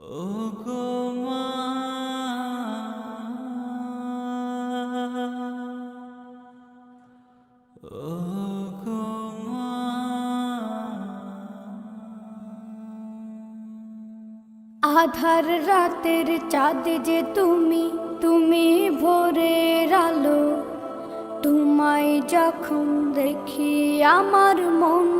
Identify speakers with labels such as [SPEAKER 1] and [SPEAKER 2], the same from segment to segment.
[SPEAKER 1] আধার রাতের চাঁদ যে তুমি তুমি ভোরের আলো। তোমায় যখন দেখি আমার মন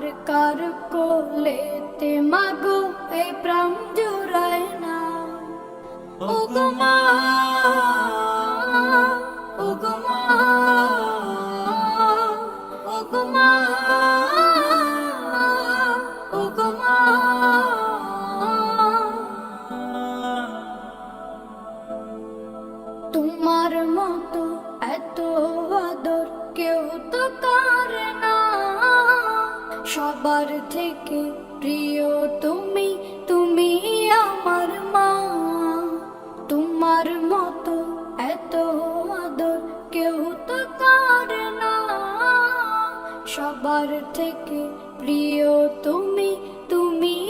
[SPEAKER 1] আর কার কোলেতে মাগো এই প্রাণ জোড়ায় না ও গো মা ও গো ও গো ও গো তোমার মতো এত আদর কেউ তো করে সবার থেকে প্রিয় তুমি তুমি আমার মা। তোমার মতো এত আদর কেউ তো তার না। সবার থেকে প্রিয় তুমি তুমি